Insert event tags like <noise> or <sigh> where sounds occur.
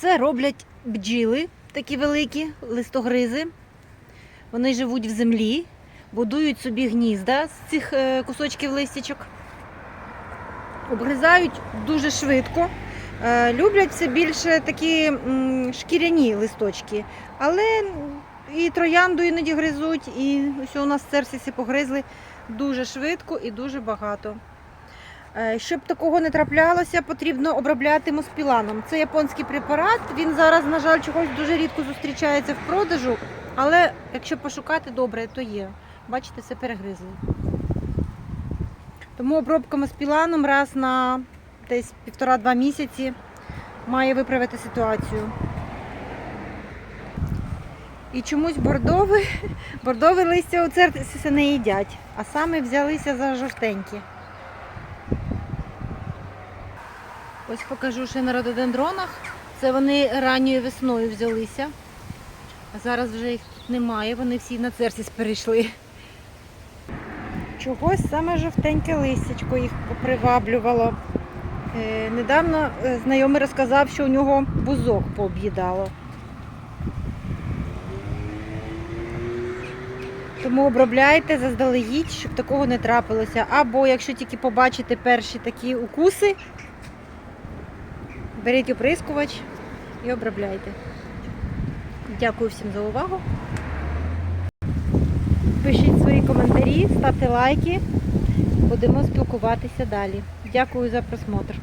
Це роблять бджіли, такі великі листогризи. Вони живуть в землі, будують собі гнізда з цих е, кусочків листячок. Обгризають дуже швидко. Е, Люблять все більше такі шкіряні листочки. Але і троянду іноді гризуть, і ось у нас церсіси погризли дуже швидко і дуже багато. Е, Щоб такого не траплялося, потрібно обробляти моспіланом. Це японський препарат. Він зараз, на жаль, чогось дуже рідко зустрічається в продажу, але якщо пошукати добре, то є. Бачите, все перегризли. Тому обробка моспіланом раз на десь півтора-два місяці має виправити ситуацію. І чомусь бордове, <laughs> бордове листя у церкві не їдять, а саме взялися за жовтенькі. Ось покажу ще на рододендронах. Це вони ранньою весною взялися. А зараз вже їх тут немає, вони всі на церсіс перейшли. Чогось саме жовтеньке листячко їх поприваблювало. Е, недавно е, знайомий розказав, що у нього бузок пооб'їдало. Тому обробляйте заздалегідь, щоб такого не трапилося. Або якщо тільки побачите перші такі укуси, беріть оприскувач і обробляйте. Дякую всім за увагу. Пишіть свої коментарі, ставте лайки. Будемо спілкуватися далі. Дякую за просмотр.